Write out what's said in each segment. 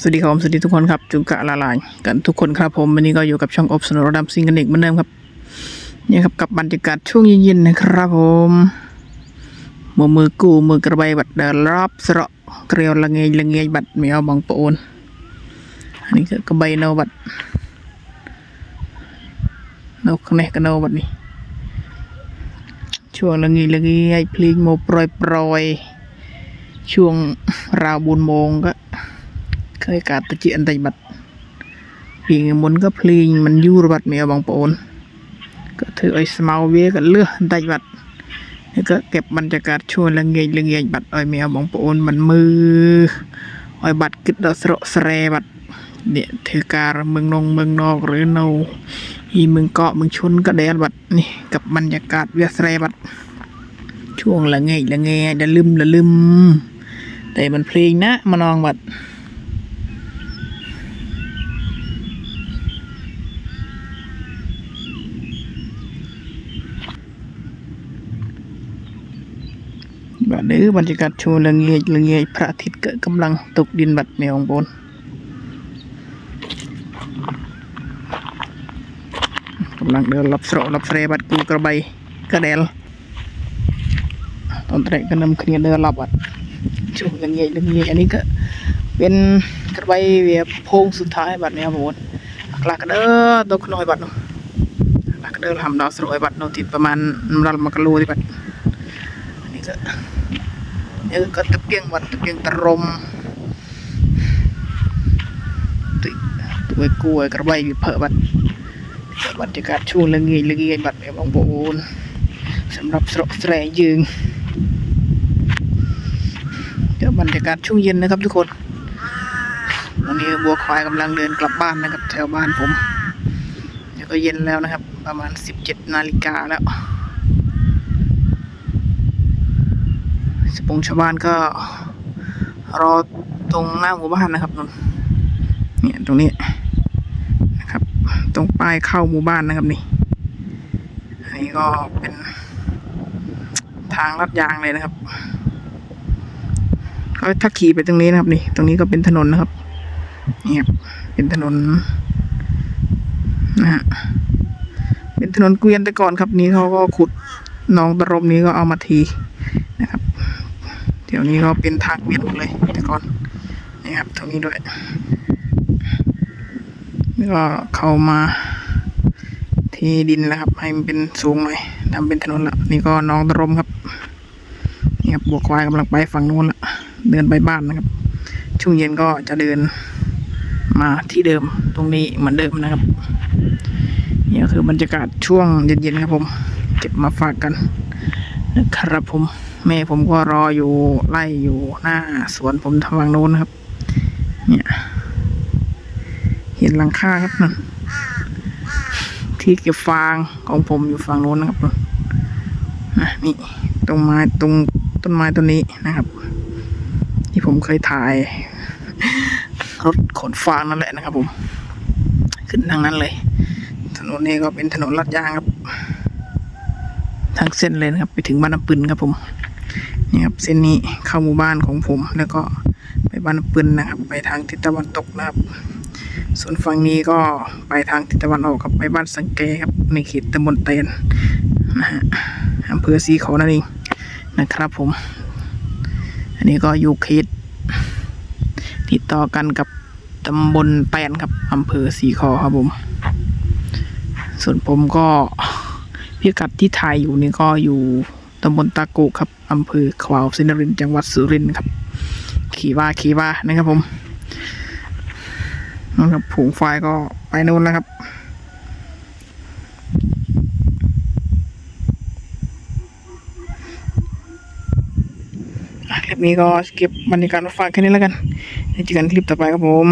สวัสดีครับผมสวัสดีทุกคนครับจุกะละลายกันทุกคนครับผมวันนี้ก็อยู่กับช่องอบสนรดำซิงกันอีกเหมือนเดิมครับนี่ครับกับบรรยากาศช่วงเย็นๆนะครับผมมือมือกูมือกระใบบัดเดินรอบสระเกลียวละเงยละเงยบัดไม่เอาบางปะโอนอันนี้ก็กระใบเนาบัดเนาข้างในก็เนาบัดนี่ช่วงละเงยละเงยพลิงโมโปรยโปรยช่วงราวบุญโมงก็ เคยกาดตะเจียนไตบัดพลิงมุนก็พลิงมันยู่รบัดเมียบางปอนก็ถือไอ้สมาเวกันเลือไตบัดแล้วก็เก็บบรรยากาศชวนละเงยละเงยบัดไอ้เมียบางปอนมันมือไอ้บัดกึดดอสระสแรบัดเนี่ยถือการเมืองนงเมืองนอกหรือเนาอีเมืองเกาะเมืองชนก็แดนบัดนี่กับบรรยากาศเวียสแรบัดช่วงละเงยละเงยละลืมละลืมแต่มันเพลงนะมานองบัด บัดนี้บรรยากาศโชว์ละเงียดละเงียดพระอาทิตย์ก็กำลังตกดินบัดแมวบนกำลังเดินรับสระรับเสรบัดกูกระใบกระเดลตอนแรกก็นำเคลียร์เดินรับบัดโชว์ละเงียดละเงียดอันนี้ก็เป็นกระใบเวียโพงสุดท้ายบัดแมวบนหลักๆก็ เด้อะก็เดินทำดาวสระบัดเนาะติดประมาณรัลมากะโลที่บัดอันนี้ก็ตะเกียงวัดตะเกียงตะรมตุยตัวกล้วยกระใบเพอบัดบรรยากาศช่วงละเงียละเงียบัดแบบองโบนสำหรับสระแสรยืงเดี๋ยวบรรยากาศช่วงเย็นนะครับทุกคนวันนี้บัวควายกำลังเดินกลับบ้านนะครับแถวบ้านผมเดี๋ยวก็เย็นแล้วนะครับ ประมาณสิบเจ็ดนาฬิกาแล้ว สปงชาวบ้านก็ รอตรงหน้าหมู่บ้านนะครับนนเนี่ยตรงนี้นะครับ ตรงป้ายเข้าหมู่บ้านนะครับนี่อันนี้ก็เป็นทางลัดยางเลยนะครับก็ถ้าขี่ไปตรงนี้นะครับนี่ ตรงนี้ก็เป็นถนนนะครับนี่ครับเป็นถนนนะฮะเป็นถนนเกวียนแต่ก่อนครับนี้เขาก็ขุดหนองตะรมนี้ก็เอามาทีนะครับ ดี๋ยวนี้ก็เป็นทางเวียนหมดเลยแต่ก่อนนี่ครับตรงนี้ด้วยนี่ก็เข้ามาเทดินแล้วครับ ให้มันเป็นสูงหน่อยทำเป็นถนนละนี่ก็น้องตรมครับนี่ครับบัวควายกำลังไปฝั่งโน้นละเดินไปบ้านนะครับ ช่วงเย็นก็จะเดินมาที่เดิมตรงนี้เหมือนเดิมนะครับนี่ก็คือบรรยากาศช่วงเย็นๆครับผม เก็บมาฝากกันนะครับผม แม่ผมก็รออยู่ไล่อยู่หน้า สวนผมทางโน้นครับ เนี่ย เห็นหลังคาครับนั่นที่เก็บฟางของผมอยู่ฝั่งโน้นนะครับนะนี่ตรงไม้ตรงต้นไม้ต้นนี้นะครับ ที่ผมเคยถ่ายรถขนฟางนั่นแหละนะครับ ผม ขึ้นทางนั้นเลย ถนนนี้ก็เป็นถนนลาดยางครับ ทางเส้นเลยนะครับ ไปถึงบ้านน้ำปืนครับผม นี่ครับเส้นนี้เข้าหมู่บ้านของผม แล้วก็ไปบ้านปืนนะครับ ไปทางทิศตะวันตกนะครับ ส่วนฝั่งนี้ก็ไปทางทิศตะวันออกครับไปบ้านสังเกครับในเขตตำบลเตนนะฮะอำเภอสีขานั่นเองนะครับผม อันนี้ก็อยู่เขตติดต่อกันกับตำบลแตนครับอำเภอสีขอครับผม ส่วนผมก็พิกัดที่ถ่ายอยู่นี่ก็อยู่ ตำบลตาโกครับอำเภอขวาวสินรินทร์จังหวัดสุรินทร์ครับ ขี่ว่าขี่ว่านะครับผมนั่นครับผงไฟก็ไปนู่นแล้วครับคลิปนี้ก็เก็บบรรยากาศมาฝากแค่นี้แล้วกันเดี๋ยวเจอกันคลิปต่อไปครับผม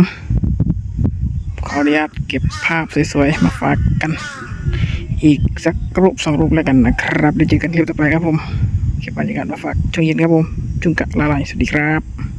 ขออนุญาตเก็บภาพสวยๆ มาฝากกัน อีกสักรูปสองรูปแล้วกันนะครับเดี๋ยวเจอกันคลิปต่อไปครับผมเก็บบรรยากาศมาฝากช่วงเย็นครับผมจุงกักลาลายสวัสดีครับ